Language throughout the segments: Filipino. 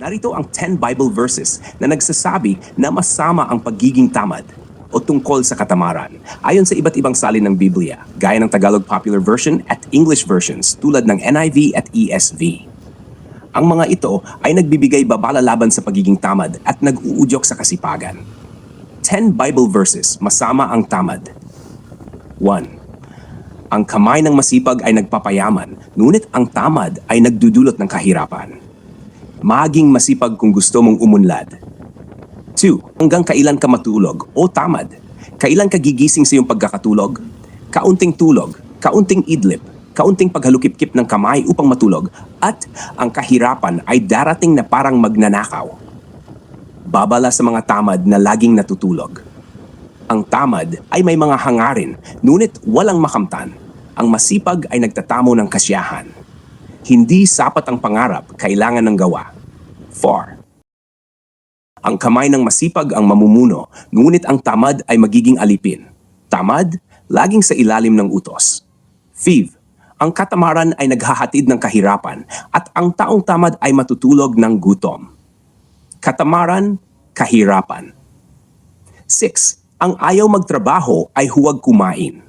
Narito ang 10 Bible verses na nagsasabi na masama ang pagiging tamad o tungkol sa katamaran ayon sa iba't ibang salin ng Biblia, gaya ng Tagalog Popular Version at English versions tulad ng NIV at ESV. Ang mga ito ay nagbibigay babala laban sa pagiging tamad at nag-uudyok sa kasipagan. 10 Bible verses masama ang tamad. 1. Ang kamay ng masipag ay nagpapayaman, ngunit ang tamad ay nagdudulot ng kahirapan. Maging masipag kung gusto mong umunlad. 2. Hanggang kailan ka matulog o tamad? Kailan ka gigising sa iyong pagkakatulog? Kaunting tulog, kaunting idlip, kaunting paghalukip-kip ng kamay upang matulog, at ang kahirapan ay darating na parang magnanakaw. Babala sa mga tamad na laging natutulog. Ang tamad ay may mga hangarin, ngunit walang makamtan. Ang masipag ay nagtatamo ng kasiyahan. Hindi sapat ang pangarap, kailangan ng gawa. 4. Ang kamay ng masipag ang mamumuno, ngunit ang tamad ay magiging alipin. Tamad, laging sa ilalim ng utos. 5. Ang katamaran ay naghahatid ng kahirapan at ang taong tamad ay matutulog ng gutom. Katamaran, kahirapan. 6. Ang ayaw magtrabaho ay huwag kumain.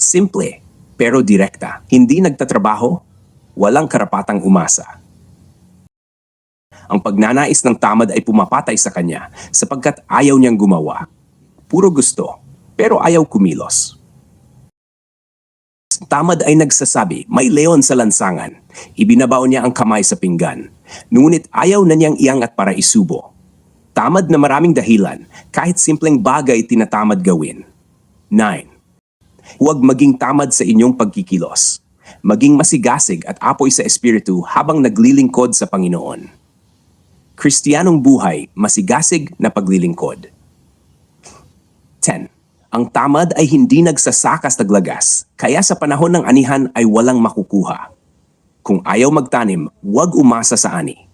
Simple, pero direkta. Hindi nagtatrabaho, walang karapatang umasa. Ang pagnanais ng tamad ay pumapatay sa kanya sapagkat ayaw niyang gumawa. Puro gusto, pero ayaw kumilos. Tamad ay nagsasabi, may leon sa lansangan. Ibinabaw niya ang kamay sa pinggan. Ngunit ayaw na niyang iangat para isubo. Tamad na maraming dahilan, kahit simpleng bagay tinatamad gawin. 9. Huwag maging tamad sa inyong pagkikilos. Maging masigasig at apoy sa espiritu habang naglilingkod sa Panginoon. Kristiyanong buhay, masigasig na paglilingkod. 10. Ang tamad ay hindi nagsasakas taglagas, kaya sa panahon ng anihan ay walang makukuha. Kung ayaw magtanim, huwag umasa sa ani.